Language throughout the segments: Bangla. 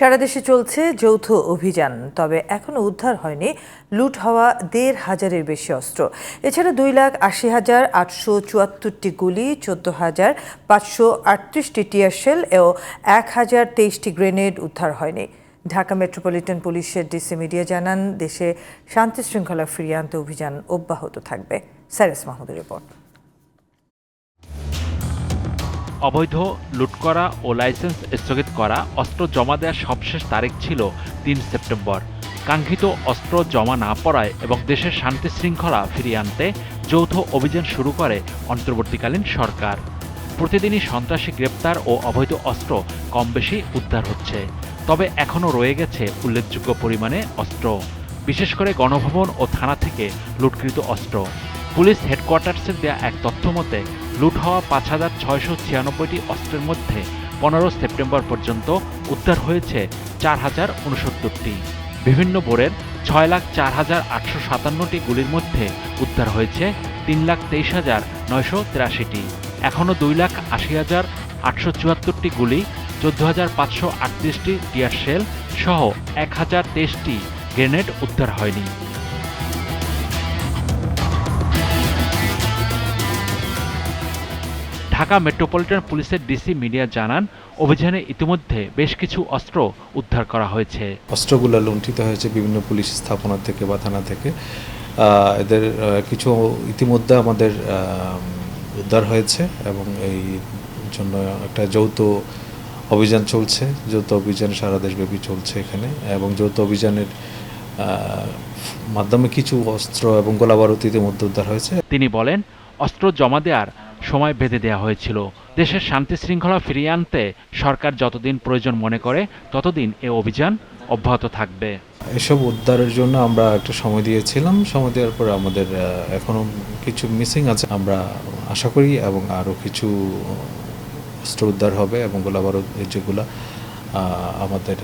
সারা দেশে চলছে যৌথ অভিযান, তবে এখনও উদ্ধার হয়নি, লুট হওয়া দেড় হাজারের বেশি অস্ত্র। এছাড়া দুই লাখ আশি হাজার আটশো চুয়াত্তরটি গুলি, চোদ্দ হাজার পাঁচশো আটত্রিশটি টিয়ারশেল ও এক হাজার তেইশটি গ্রেনেড উদ্ধার হয়নি। ঢাকা মেট্রোপলিটন পুলিশের ডিসি মিডিয়া জানান, দেশে শান্তি শৃঙ্খলা ফিরিয়ে আনতে অভিযান অব্যাহত থাকবে। সাইরাস মাহমুদের রিপোর্ট। অবৈধ লুট করা ও লাইসেন্স স্থগিত করা অস্ত্র জমা দেওয়ার সবশেষ তারিখ ছিল তিন সেপ্টেম্বর। কাঙ্ক্ষিত অস্ত্র জমা না পড়ায় এবং দেশের শান্তি শৃঙ্খলা ফিরিয়ে আনতে যৌথ অভিযান শুরু করে অন্তর্বর্তীকালীন সরকার। প্রতিদিনই সন্ত্রাসী গ্রেপ্তার ও অবৈধ অস্ত্র কম বেশি উদ্ধার হচ্ছে। তবে এখনও রয়ে গেছে উল্লেখযোগ্য পরিমাণে অস্ত্র। বিশেষ করে গণভবন ও থানা থেকে লুটকৃত অস্ত্র। পুলিশ হেডকোয়ার্টার্সের দেয়া এক তথ্য মতে লুট হওয়া পাঁচ হাজার ছয়শো ছিয়ানব্বইটি অস্ত্রের মধ্যে পনেরো সেপ্টেম্বর পর্যন্ত উদ্ধার হয়েছে চার হাজার উনসত্তরটি। বিভিন্ন বোরের ছয় লাখ চার হাজার আটশো সাতান্নটি গুলির মধ্যে উদ্ধার হয়েছে তিন লাখ তেইশ হাজার নয়শো তিরাশিটি। এখনও দুই লাখ আশি হাজার আটশো চুয়াত্তরটি গুলি, চোদ্দ হাজার পাঁচশো আটত্রিশটি টিয়ার শেল সহ এক হাজার তেইশটি গ্রেনেড উদ্ধার হয়নি। ঢাকা মেট্রোপলিটন পুলিশের ডিসি মিডিয়া জানান অভিযানে ইতিমধ্যে বেশ কিছু অস্ত্র উদ্ধার করা হয়েছে। অস্ত্রগুলো লুণ্ঠিত হয়েছে বিভিন্ন পুলিশ স্থাপনা থেকে বা থানা থেকে। এদের কিছু ইতিমধ্যে আমাদের উদ্ধার হয়েছে এবং এই জন্য একটা যৌথ অভিযান চলছে। যৌথ অভিযান সারা দেশব্যাপী চলছে এখানে এবং যৌথ অভিযানের মাধ্যমে কিছু অস্ত্র এবং গোলাবারুদ ইতিমধ্যে উদ্ধার হয়েছে। তিনি বলেন অস্ত্র জমা দেওয়ার সময় বেঁধে দেওয়া হয়েছিল। দেশের শান্তি শৃঙ্খলা ফিরিয়ে আনতে সরকার যতদিন প্রয়োজন মনে করে ততদিন এ অভিযান অব্যাহত থাকবে। এসব উদ্ধারের জন্য আমরা একটা সময় দিয়েছিলাম। সময় দেওয়ার পরে আমাদের আহ, এখনও কিছু মিসিং আছে। আমরা আশা করি এবং আরও কিছু অস্ত্র উদ্ধার হবে এবং গোলাবারুদ যেগুলো আমাদের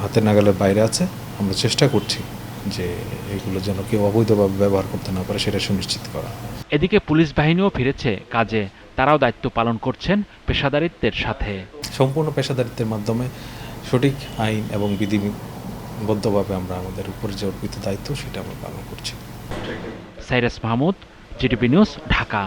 হাতের নাগালের বাইরে আছে। আমরা চেষ্টা করছি। যে এগুলো যেন কেউ অবৈধভাবে ব্যবহার করতে না পারে সেটা সুনিশ্চিত করা। এদিকে পুলিশ বাহিনীও ফিরেছে কাজে। তারাও দায়িত্ব পালন করছেন পেশাদারিত্বের সাথে। সম্পূর্ণ পেশাদারিত্বের মাধ্যমে সঠিক আইন এবং বিধিবদ্ধভাবে আমরা আমাদের উপরে যে অর্পিত দায়িত্ব সেটা আমরা পালন করছি। Cyrus Mahmud GDP news Dhaka.